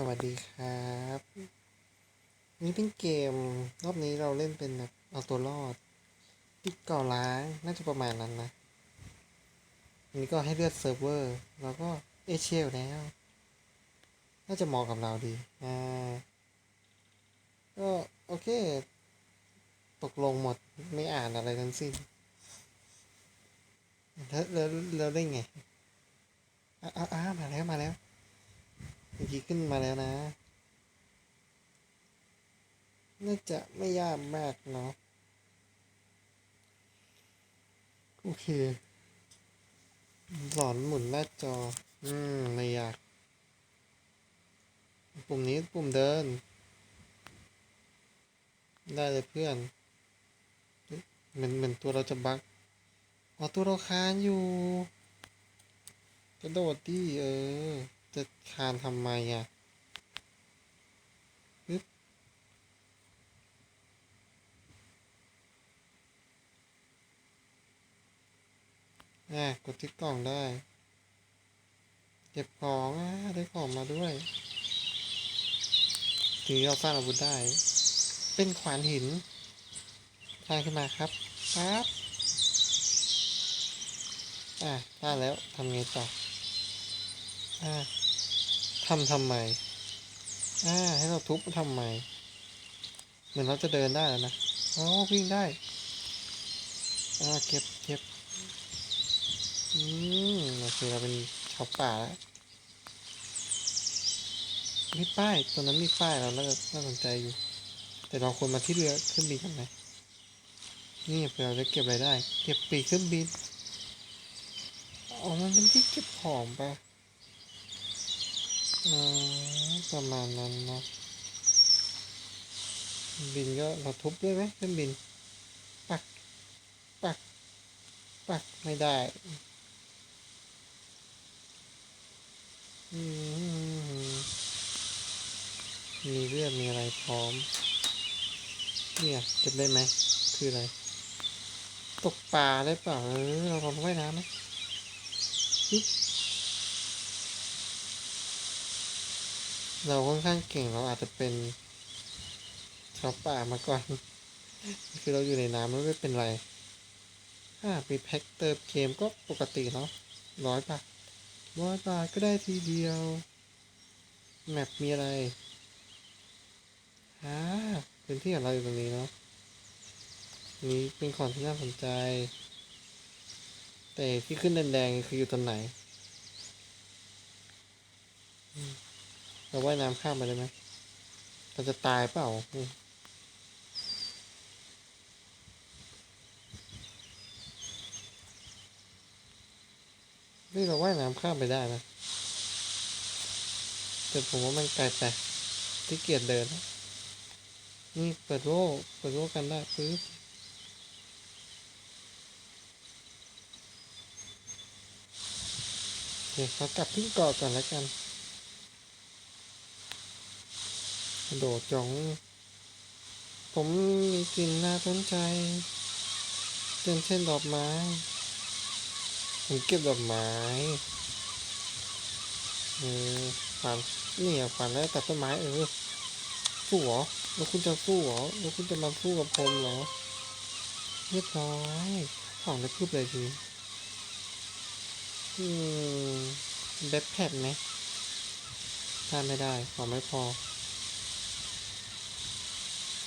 สวัสดีครับ นี่เป็นเกม รอบนี้เราเล่นเป็นแบบเอาตัวรอดปิดก่อล้างน่าจะประมาณนั้นนะอันนี้ก็ให้เลือดเซิร์ฟเวอร์ แล้วก็เอเชียแล้ว น่าจะเหมาะกับเราดี อ่า ก็โอเค ตกลงหมดไม่อ่านอะไรทั้งสิ้นแล้วแล้วแล้วได้ไงอ่าอ่ามาแล้วมาแล้ว เมื่อกี้ขึ้นมาแล้วนะ น่าจะไม่ยากมากเนาะ โอเค หลอนหมุนหน้าจอ อืม ไม่ยาก ปุ่มนี้ปุ่มเดิน ได้เลยเพื่อน เหมือนเหมือนตัวเราจะบักอ๋อตัวเราค้างอยู่ กระโดดดิเออ จะคานทำไมอะปึ๊บอะกดที่กล่องได้ เก็บของอะได้ของมาด้วยทีนี้เราสร้างอาวุธได้ เป็นขวานหินสร้างขึ้นมาครับครับอะได้แล้วทำไงต่ออ่า ทำทำไม อ่า ให้เราทุบทำไม เหมือนเราจะเดินได้แล้วนะ อ๋อ วิ่งได้ อ่า เก็บเก็บอืมโอเคเราเป็นชาวป่าแล้วมีป้ายตรงนั้นมีป้ายเราน่าจะน่าสนใจอยู่ แต่เราควรมาที่เรือเครื่องบินกันไหมนี่เผื่อเราจะเก็บอะไรได้ เก็บปีกเครื่องบินอ๋อมันเป็นที่เก็บของปะ ประมาณนั้นนะบินก็เราทุบได้ไหมเครื่องบิน ปัก ปัก ปักไม่ได้มมีเลือดมีอะไรพร้อม เนี่ยเก็บได้ไหม คืออะไร ตกปลาได้เปล่า เออ เราลองว่ายน้ำไหมปึ๊บ เราค่อนข้างเก่งเราอาจจะเป็นชาวป่ามาก่อน คือเราอยู่ในน้ำไม่เป็นไรถ้ามีแพ็คเติมเกมก็ปกติเนาะร้อยบาทร้อยบาทก็ได้ทีเดียว แมปมีอะไรอ่าพื้นที่ของเราอยู่ตรงนี้เนาะนี่เป็นของที่น่าสนใจ แต่ที่ขึ้นแดงๆคืออยู่ตรงไหน เราว่ายน้ำข้ามไปได้ไหมเราจะตายเปล่านี่เราว่ายน้ำข้ามไปได้นะ แต่ผมว่ามันไกลไปที่เกียจเดิน นี่เปิดโล่เปิดโล่กันได้ปึ๊บเดี๋ยวเขากลับขึ้นเกาะก่อนแล้วกัน กระ โดดจ้องผมมีกลิ่นน่าสนใจเป็นเช่นดอกไม้ ผมเก็บดอกไม้เออฝันนี่อะฝันแล้วตัดต้นไม้เออสู้เหรอแล้วคุณจะสู้เหรอแล้วคุณจะมาสู้กับผมเหรอเรียบร้อยของได้คืบเลยทีอืมแบ็คแพดไหมถ้าไม่ได้ของไม่พอ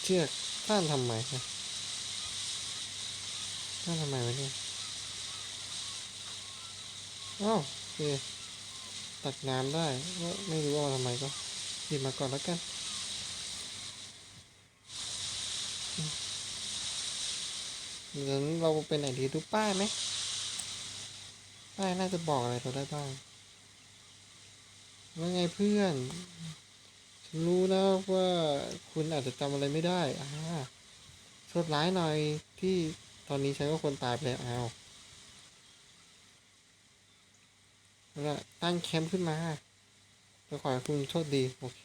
เชือกท่านทำไมนะท่านทำไมวะเนี่ยอ้าวโอเคตักน้ำได้ก็ไม่รู้ว่าทำไมก็หยิบมาก่อนแล้วกันเดี๋ยวเราไปไหนดีดูป้ายไหมป้ายน่าจะบอกอะไรเราได้บ้างว่าไงเพื่อน รู้นะว่าคุณอาจจะจำอะไรไม่ได้อ่าโชดร้ายหน่อยที่ตอนนี้ฉันก็คนตายไปแล้วอ้าวแล้วตั้งแคมป์ขึ้นมาก็ขอให้คุณโชคดี โอเค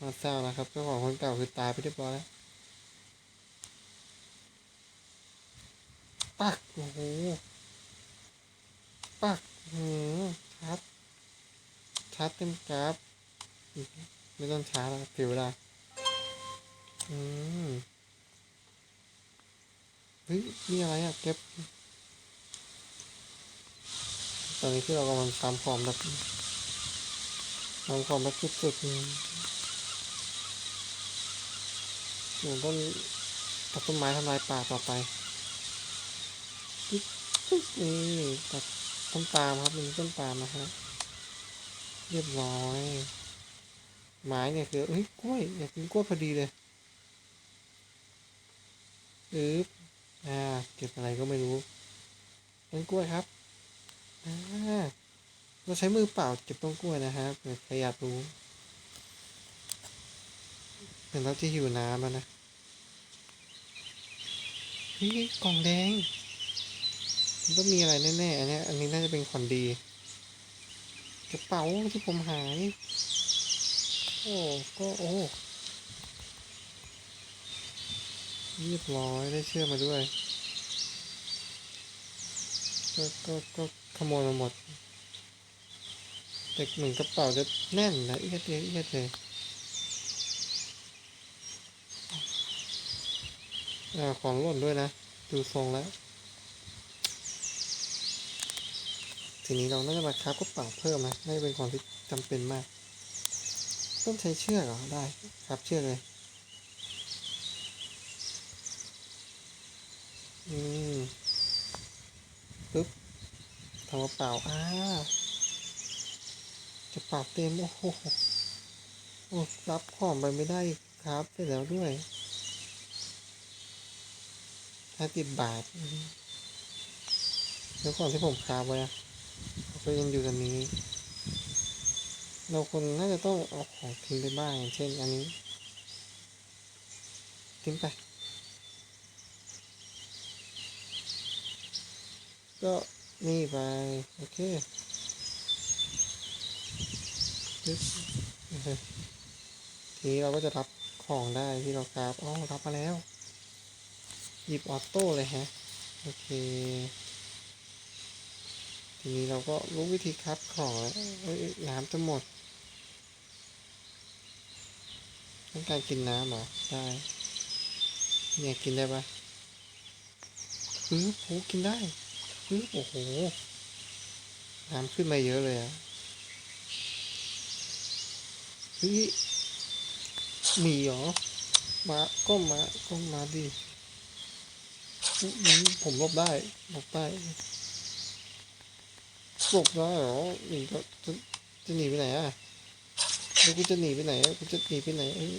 มาเศร้านะครับเจ้าของคนเก่าคือตายไปเรียบร้อยแล้วปักโอ้โหปักหืมชัดชัดเต็มกราฟ ไม่ต้องช้าแล้วเสียเวลาอืมเฮ้ยนี่อะไรอะเก็บ ตอนนี้ที่เรากำลังตามความแบบตามความแบบสุดๆหนูต้นตัดต้นไม้ทำลายป่าต่อไปนี่ตัดต้นปาล์มครับเป็นต้นปาล์มนะฮะเรียบร้อย ไม้เนี่ยคือเฮ้ยกล้วยอยากกินกล้วยพอดีเลยอึ๊บอ่าเก็บอะไรก็ไม่รู้ต้นกล้วยครับอ่าเราใช้มือเปล่าเก็บต้นกล้วยนะฮะเผื่อใครอยากรู้เห็นเราจะหิวน้ำแล้วนะเฮ้ยกล่องแดงมันต้องมีอะไรแน่ๆอันนี้อันนี้น่าจะเป็นขวัญดี กระเป๋าที่ผมหาย โอ้ก็โอ้เรียบร้อยได้เชื่อมาด้วย ก็ก็ก็ขโมยมาหมดแต่เหมือนกระเป๋าจะแน่นนะเอียดเลยเอียดเลยอ่าของหล่นด้วยนะ ดูทรงแล้ว ทีนี้เราน่าจะมาครากระเป๋าเพิ่มนะน่าจะเป็นของที่จำเป็นมาก ต้องใช้เชือกเหรอ ได้ครับเชือกเลย อืมปึ๊บทำกระเป๋าอ่ากระเป๋าเต็ม โอ้โหโอ้รับของไปไม่ได้ครับไปแล้วด้วยห้าสิบบาทแล้วของที่ผมคาฟไว้ก็ยังอยู่กันนี้ เราคนน่าจะต้องเอาของทิ้งไปบ้างอย่างเช่นอันนี้ ทิ้งไป ก็นี่ไป โอเคทีนี้เราก็จะรับของได้ที่เรากราฟอ๋อรับมาแล้ว หยิบออโต้เลยฮะ โอเค ทีนี้เราก็รู้วิธีครับของแล้วเอ้ยน้ำจะหมด ต้องการกินน้ำเหรอได้ เนี่ยกินได้ปะปึ๊บโหกินได้ปึ๊บโอ้โห น้ำขึ้นมาเยอะเลยอะเฮ้ยมีเหรอ มา ก็มา ก็มาดิอุ๊ยอุ๊ยผมลบได้ลบได้ลบได้เหรอหนีก็จะจะหนีไปไหนอะ แล้วกูจะหนีไปไหนอะกูจะหนีไปไหนเอ้ย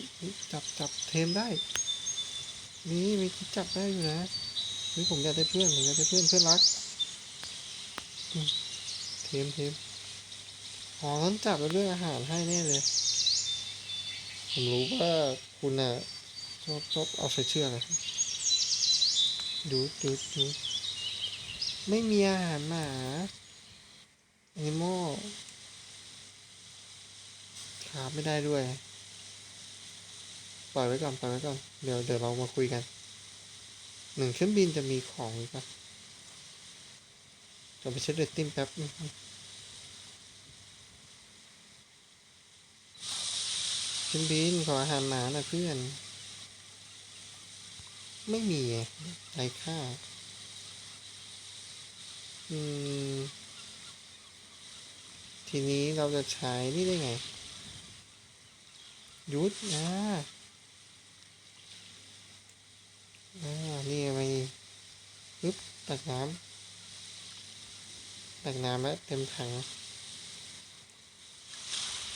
จับจับเทมได้ นี่มีจับได้อยู่นะนี่ผมอยากได้เพื่อนผมอยากได้เพื่อนเพื่อนรัก เทมเทมอ๋อต้องจับแล้วเรื่องอาหารให้แน่เลย ผมรู้ว่าคุณน่ะชอบชอบเอาใส่เชือกอะดูดูดูไม่มีอาหารหมาแอนิมอล ขาไม่ได้ด้วย ปล่อยไว้ก่อนปล่อยไว้ก่อน เดี๋ยวเดี๋ยวเรามาคุยกัน หนึ่งเครื่องบินจะมีของอีกปะเราไปเช็คเรตติ้งแป๊บเครื่องบินขออาหารหมาหน่อยเพื่อน ไม่มีไงไรค่า อืมทีนี้เราจะใช้นี่ได้ไง ยุดอ่าอ่านี่ไปึ๊บตักน้ำตักน้ำแล้วเต็มถัง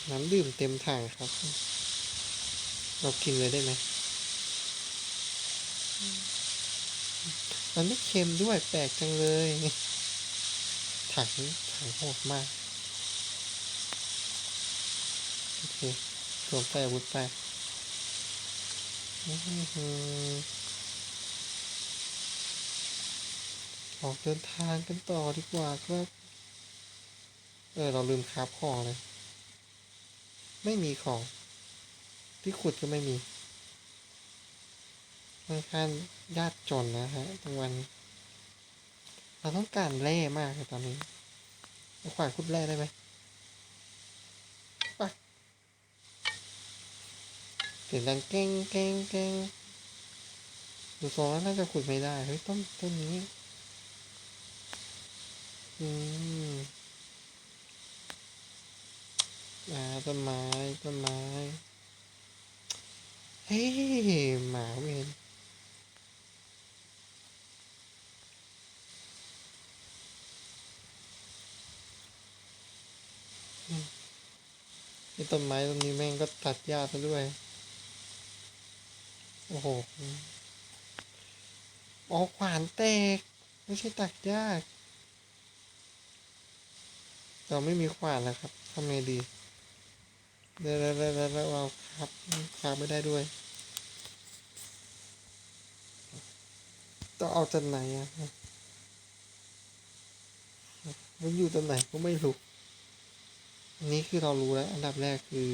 น้ำดื่มเต็มถังครับ เรากินเลยได้ไหมมันไม่เค็มด้วยแปลกจังเลย ถังถังโหดมาก โอเค สวมใส่อาวุธไปอื้ออออกเดินทางกันต่อดีกว่าครับ เออ เราลืมคราบของเลย ไม่มีของ ที่ขุดก็ไม่มีค่อนข้างยากจนนะฮะตรงวัน เราต้องการแร่มากเลยตอนนี้ขวานขุดแร่ได้ไหมไป เสียงดังแก้งแก้งแก้งดูทรงแล้วน่าจะขุดไม่ได้ เฮ้ย ต้นต้นนี้ อืมอ่าต้นไม้ ต้นไม้ เฮ้ย หมาเวนไอ้ต้นไม้ต้นนี้แม่งก็ตัดหญ้าซะด้วย โอ้โหอ๋อขวานแตก ไม่ใช่ตัดหญ้าเราไม่มีขวานแล้วครับทำไงดีเดี๋ยวแล้วแล้วแล้วเอาครับครับไม่ได้ด้วยต้องเอาจากไหนอะมันอยู่ตรงไหนก็ไม่รู้อันนี้คือเรารู้แล้ว อันดับแรกคือ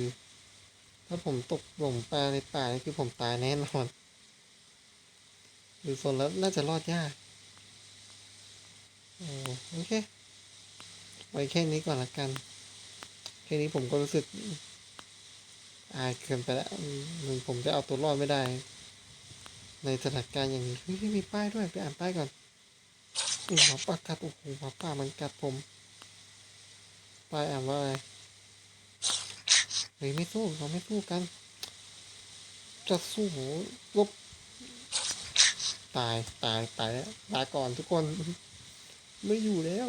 ถ้าผมตกหลงปลาในป่านี่คือผมตายแน่นอนดูโซนแล้วน่าจะรอดยากโอเค ไว้แค่นี้ก่อนละกัน แค่นี้ผมก็รู้สึกอายเกินไปแล้วมหนึ่งผมจะเอาตัวรอดไม่ได้ ในสถานการณ์อย่างนี้เฮ้ยมีป้ายด้วยไปอ่านป้ายก่อนอุ้ยหมาป่ากัดโอ้โหหมาป่ามันกัดผมป้ายอ่านว่าอะไร เฮ้ยไม่สู้เราไม่สู้กัน จะสู้ลบตายตายตายแล้วลาก่อนทุกคน ไม่อยู่แล้ว